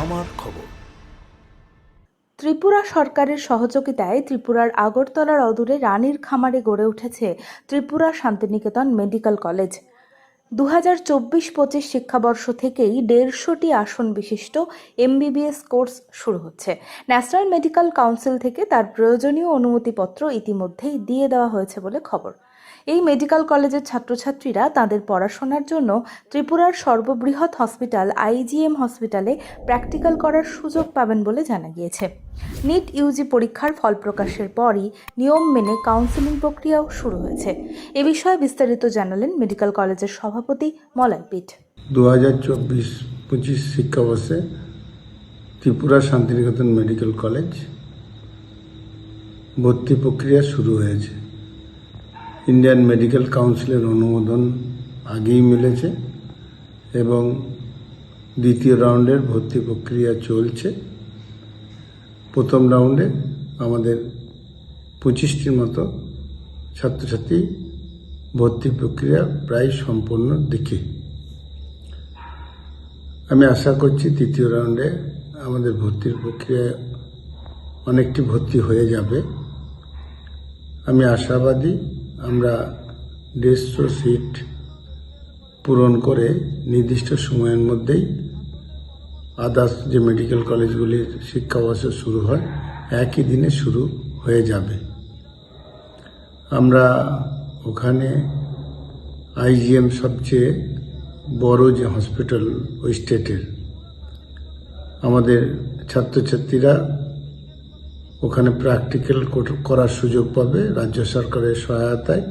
আমার খবর। ত্রিপুরা সরকারের সহযোগিতায় ত্রিপুরার আগরতলার অদূরে রানীর খামারে গড়ে উঠেছে ত্রিপুরা শান্তিনিকেতন মেডিকেল কলেজ। দু হাজার চব্বিশ পঁচিশ শিক্ষাবর্ষ থেকেই দেড়শোটি আসন বিশিষ্ট এমবিবিএস কোর্স শুরু হচ্ছে। ন্যাশনাল মেডিকেল কাউন্সিল থেকে তার প্রয়োজনীয় অনুমতিপত্র ইতিমধ্যেই দিয়ে দেওয়া হয়েছে বলে খবর। এই মেডিকেল কলেজের ছাত্রছাত্রীরা তাদের পড়াশোনার জন্য ত্রিপুরার সর্ববৃহৎ হসপিটাল আইজিএম হসপিটালে প্র্যাকটিক্যাল করার সুযোগ পাবেন বলে জানা গিয়েছে। নিট ইউজি পরীক্ষার ফল প্রকাশের পরই নিয়ম মেনে কাউন্সেলিং প্রক্রিয়াও শুরু হয়েছে। এ বিষয়ে বিস্তারিত জানালেন মেডিকেল কলেজের সভাপতি মলয় পিঠ। দু হাজার চব্বিশ পঁচিশ শিক্ষাবর্ষে ত্রিপুরা শান্তিনিকেতন মেডিকেল কলেজ ভর্তি প্রক্রিয়া শুরু হয়েছে। ইন্ডিয়ান মেডিকেল কাউন্সিলের অনুমোদন আগেই মিলেছে এবং দ্বিতীয় রাউন্ডের ভর্তি প্রক্রিয়া চলছে। প্রথম রাউন্ডে আমাদের পঁচিশটির মতো ছাত্রছাত্রী ভর্তি প্রক্রিয়া প্রায় সম্পূর্ণ দিকে আমি আশা করছি তৃতীয় রাউন্ডে আমাদের ভর্তির প্রক্রিয়ায় অনেকটি ভর্তি হয়ে যাবে। আমি আশাবাদী আমরা দেড়শো সিট পূরণ করে নির্দিষ্ট সময়ের মধ্যেই আদার্স যে মেডিকেল কলেজগুলির শিক্ষাবর্ষ শুরু হয়, একই দিনে শুরু হয়ে যাবে। আমরা ওখানে আইজিএম সবচেয়ে বড় যে হসপিটাল ওই স্টেটের আমাদের ছাত্রছাত্রীরা ওখানে প্র্যাকটিক্যাল করার সুযোগ পাবে, রাজ্য সরকারের সহায়তায়।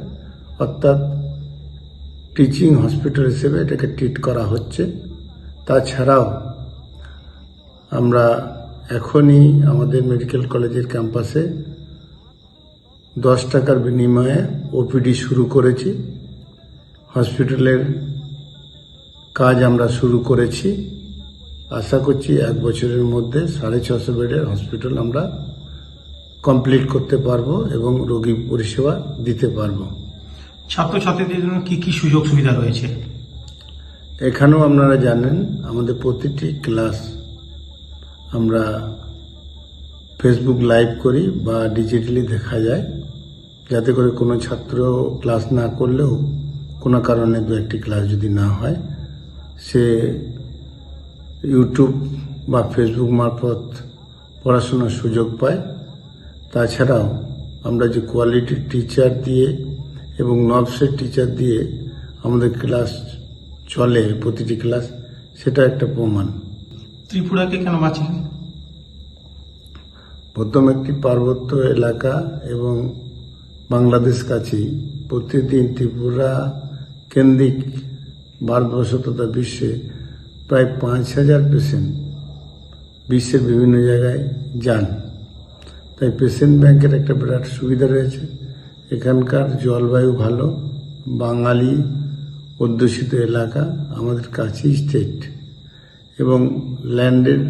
অর্থাৎ টিচিং হসপিটাল হিসেবে এটাকে ট্রিট করা হচ্ছে। তাছাড়াও আমরা এখনই আমাদের মেডিকেল কলেজের ক্যাম্পাসে দশ টাকার বিনিময়ে ওপিডি শুরু করেছি। হসপিটালের কাজ আমরা শুরু করেছি। আশা করছি এক বছরের মধ্যে সাড়ে ছশো বেডের হসপিটাল আমরা কমপ্লিট করতে পারব এবং রোগী পরিষেবা দিতে পারব। ছাত্রছাত্রীদের জন্য কি কি সুযোগ সুবিধা রয়েছে? এখানেও আপনারা জানেন আমাদের প্রতিটি ক্লাস আমরা ফেসবুক লাইভ করি বা ডিজিটালি দেখা যায়। যাতে করে কোনো ছাত্র ক্লাস না করলেও কোনো কারণে দু একটি ক্লাস যদি না হয় সে ইউটিউব বা ফেসবুক মারফত পড়াশোনার সুযোগ পায়। তাছাড়াও আমরা যে কোয়ালিটির টিচার দিয়ে এবং নবসের টিচার দিয়ে আমাদের ক্লাস চলে প্রতিটি ক্লাস সেটা একটা প্রমাণ। ত্রিপুরাকে কেন বাঁচিলেন প্রথম একটি পার্বত্য এলাকা এবং বাংলাদেশ কাছেই প্রতিদিন ত্রিপুরা কেন্দ্রিক ভারতবর্ষ তথা বিশ্বে প্রায় পাঁচ হাজার পেশেন্ট বিশ্বের বিভিন্ন জায়গায় যান। তাই পেশেন্ট ব্যাংকের একটা বিরাট সুবিধা রয়েছে। এখানকার জলবায়ু ভালো, বাঙালি অধ্যুষিত এলাকা আমাদের কাছেই স্টেট এবং ল্যান্ডের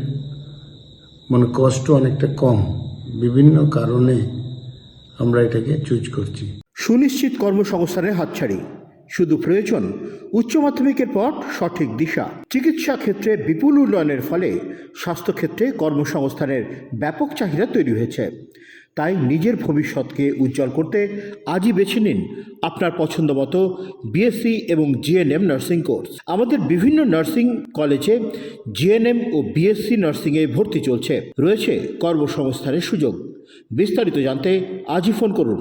মানে কষ্ট অনেকটা কম। বিভিন্ন কারণে আমরা এটাকে চুজ করছি। সুনিশ্চিত কর্মসংস্থানের হাতছাড়ি। শুধু প্রয়োজন উচ্চ মাধ্যমিকের পর সঠিক দিশা। চিকিৎসা ক্ষেত্রে বিপুল উন্নয়নের ফলে স্বাস্থ্যক্ষেত্রে কর্মসংস্থানের ব্যাপক চাহিদা তৈরি হয়েছে। তাই নিজের ভবিষ্যৎকে উজ্জ্বল করতে আজই বেছে নিন আপনার পছন্দ মতো বিএসসি এবং জিএনএম নার্সিং কোর্স। আমাদের বিভিন্ন নার্সিং কলেজে জিএনএম ও বিএসসি নার্সিংয়ে ভর্তি চলছে। রয়েছে কর্মসংস্থানের সুযোগ। বিস্তারিত জানতে আজই ফোন করুন।